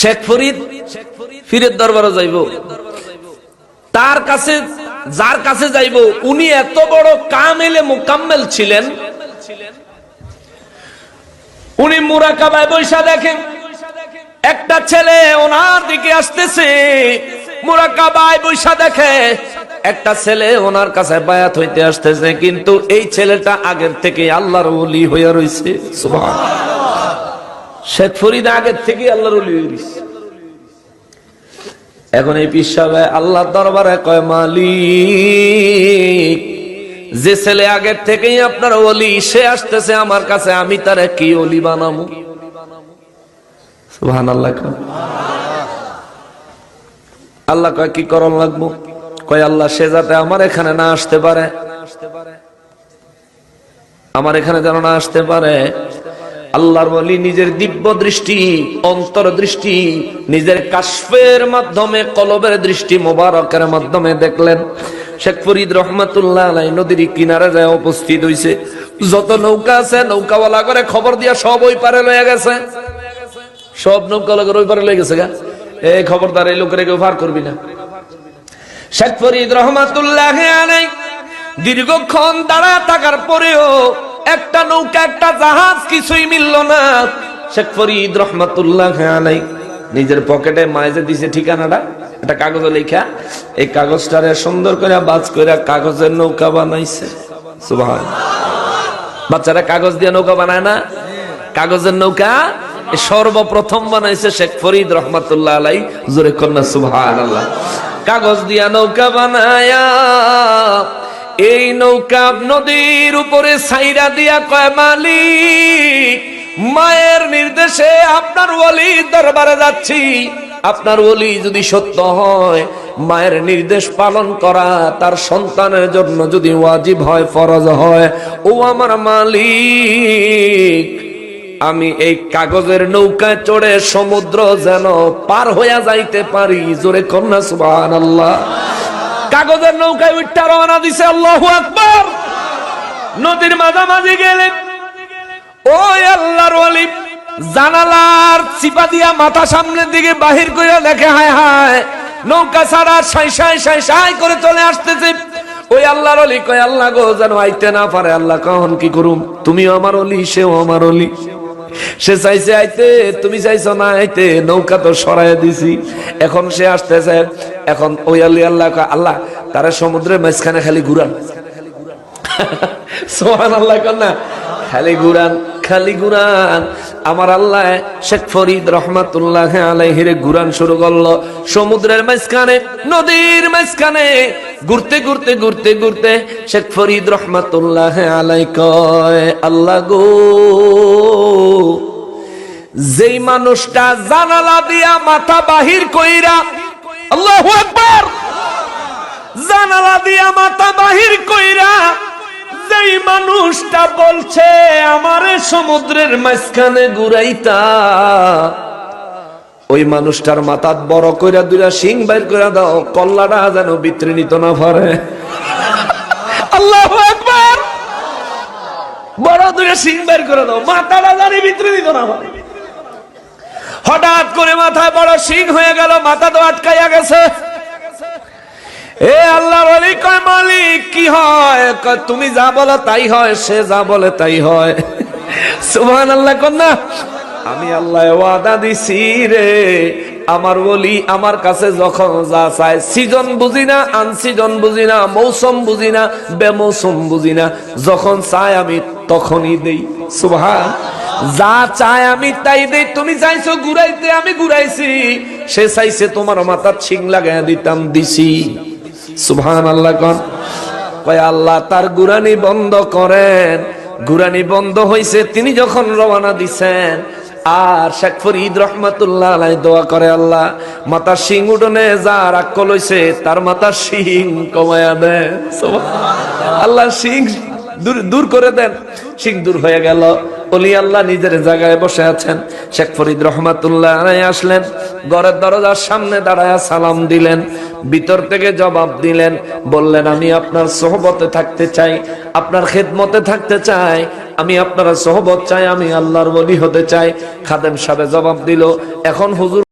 শেখ ফরিদ ফিরের দরবারে যাইব। তার কাছে, যার কাছে যাইব, উনি এত বড় কামেলে মোকাম্মেল ছিলেন। উনি মুরাকাবায় বৈশা দেখেন। একটা ছেলে ওনার দিকে আসতেছে। মুরাকাবায় বৈশা দেখে একটা ছেলে ওনার কাছে বায়াত হইতে আসতেছে, কিন্তু এই ছেলেটা আগের থেকে আল্লাহর ওলি হইয়া সুবহানাল্লাহ। শেখ ফরিদ আগের থেকে আল্লাহর ওলি হয়ে রইছে। এখন এই পিসাবে আল্লাহ দরবারে কয়, মালিক, যে ছেলে আগের থেকেই আপনার অলি সে আসতেছে আমার কাছে, আমি তার কি অলি বানাবো আল্লাহ আল্লাহ কয়, কি করণ লাগবো? কয়, আল্লাহ, সে যাতে আমার এখানে না আসতে পারে। আমার এখানে যেন না আসতে পারে। আল্লাহর বলি, নিজের দিব্য দৃষ্টি, অন্তর দৃষ্টি, নিজের কাশফের মাধ্যমে, কলবের দৃষ্টি মোবারকের মাধ্যমে দেখলেন। শেখ ফরিদ রহমাতুল্লাহ আলাই নদীর কিনারে যায় উপস্থিত হইছে। যত নৌকা আছে, নৌকাওয়ালা করে খবর দিয়া সব ওই পারে লয়ে গেছে। সব নৌকা ওই পারে লয়ে গেছে গা। এই খবরদার, এই লোকের কেউ ভার করবি না। শেখ ফরিদ রহমাতুল্লাহ দীর্ঘক্ষণ দাঁড়া থাকার পরেও একটা নৌকা, একটা জাহাজ কিছুই মিলল না। শেখ ফরিদ রহমাতুল্লাহ নিজের পকেটে মায়েজে দিছে ঠিকানাটা, একটা কাগজে লেখা। এই কাগজটারে সুন্দর করে বাজ করে কাগজের নৌকা বানাইছে। বাচ্চারা কাগজ দিয়ে নৌকা বানায় না? কাগজের নৌকা সর্বপ্রথম বানাইছে শেখ ফরিদ রহমাতুল্লাহ আলাই। জোরে কন্যা সুবহান আল্লাহ কাগজ দিয়া নৌকা বানায়া, এই নৌকা নদীর উপরে সাইরা দিয়া কয়, মালিক, মায়ের নির্দেশে আপনার ওলি দরবারে যাচ্ছি। আপনার ওলি যদি সত্য হয়, মায়ের নির্দেশ পালন করা তার সন্তানের জন্য যদি ওয়াজিব হয়, ফরজ হয়, ও আমার মালিক আমি এই কাগজের নৌকায় চড়ে সমুদ্র যেন পার হইয়া যাইতে পারি। জোরে কন্যা সুবাহ আল্লাহ কাগজের নৌকায় উঠটা রওনা দিছে আল্লাহ আকবর। নদীর মাঝামাঝি গেলেন। ওই আল্লাহর ওলি জানালার চিপা দিয়া মাথা সামনের দিকে বাহির করে দেখে, হায় হায়, নৌকা ছাড়া সাই সাই সাই সাই করে চলে আসতেছে। ওই আল্লাহর অলি কয়, আল্লাহ গো, যেন আইতে না পারে। আল্লাহ কখন কি করুম? তুমিও আমার অলি সেও আমার অলি সে চাইছে আইতে, তুমি চাইছো না আইতে, নৌকা তো সরাই দিছি। এখন সে আসতেছে, এখন ওই আল্লি আল্লাহ আল্লাহ, তারা সমুদ্রের মাঝখানে খালি ঘুরান। সোহান আল্লাহ কন্যা খালি গুরান খালি গুরান আমার আল্লাহ শেখ ফরিদ রহমাতুল্লাহ আলাইহিরে গুরান শুরু করল। সমুদ্রের মাঝখানে, নদীর মাঝখানে, ঘুরতে ঘুরতে ঘুরতে ঘুরতে শেখ ফরিদ রহমাতুল্লাহ আলাই কয়, আল্লাহ গো যেই মানুষটা জানালা দিয়া মাথা বাহির কইরা, আল্লাহু আকবার! জানালা দিয়া মাথা বাহির কইরা, যেই মানুষটা বলছে, আমারে সমুদ্রের মাঝখানে ঘুরাইতা। ওই মানুষটার মাথাত বড় কইরা দুইটা শিং বাইর কইরা দাও, কল্লাটা যেন বিতরে নিত না পারে আল্লাহ একবার বড় দুইটা শিং বাইর করে দাও, মাথাটা জানি বিতরে নিত না পারে হঠাৎ করে মাথায় বড় সিং হয়ে গেল, মাথা তো আটকাইয়া গেছে। এ আল্লাহর অলি কয়, মালিক, কি হয়? তুমি যা বলো তাই হয়, সে যা বলে তাই হয়। সুবহান আল্লাহ কন্যা। আমি আল্লাহ ওয়াদা দিছি রে, আমার বলি আমার কাছে যখন যা চায়, সিজন বুঝি না, আনসিজন বুঝি না, মৌসুম বুঝি না, বেমৌসুম বুঝি না, যখন চায় আমি তখনই দেই। সুবহান। যা চায় আমি তাই দেই। তুমি চাইছো ঘুরাইতে, আমি ঘুরাইছি। সে চাইছে তোমার মাথার ছিং লাগাই দিতাম, দিছি। সুভান আল্লাহ কন। কয়, আল্লাহ তার গুরানি বন্ধ করেন। গুরানি বন্ধ হইছে, তিনি যখন রওনা দিছেন। আর শেখ ফরিদ রহমাতুল্লাহ দোয়া করে, আল্লাহ মাতার শিং উঠনে যা রাক্কল হইছে, তার মাতার শিং কমায়া দেন আল্লাহ, শিং দূর দূর করে দেন। শিং দূর হয়ে গেল। অলি আল্লাহ নিজের জায়গায় বসে আছেন। শেখ ফরিদ রহমাতুল্লাহ আসলেন, ঘরের দরজার সামনে দাঁড়ায় সালাম দিলেন, ভিতর থেকে জবাব দিলেন, বললেন, আমি আপনার সহবতে থাকতে চাই, আপনার খেদমতে থাকতে চাই, আমি আপনার সহবত চাই, আমি আল্লাহর বলি হতে চাই। খাদেম সাহেব জবাব দিল, এখন হুজুর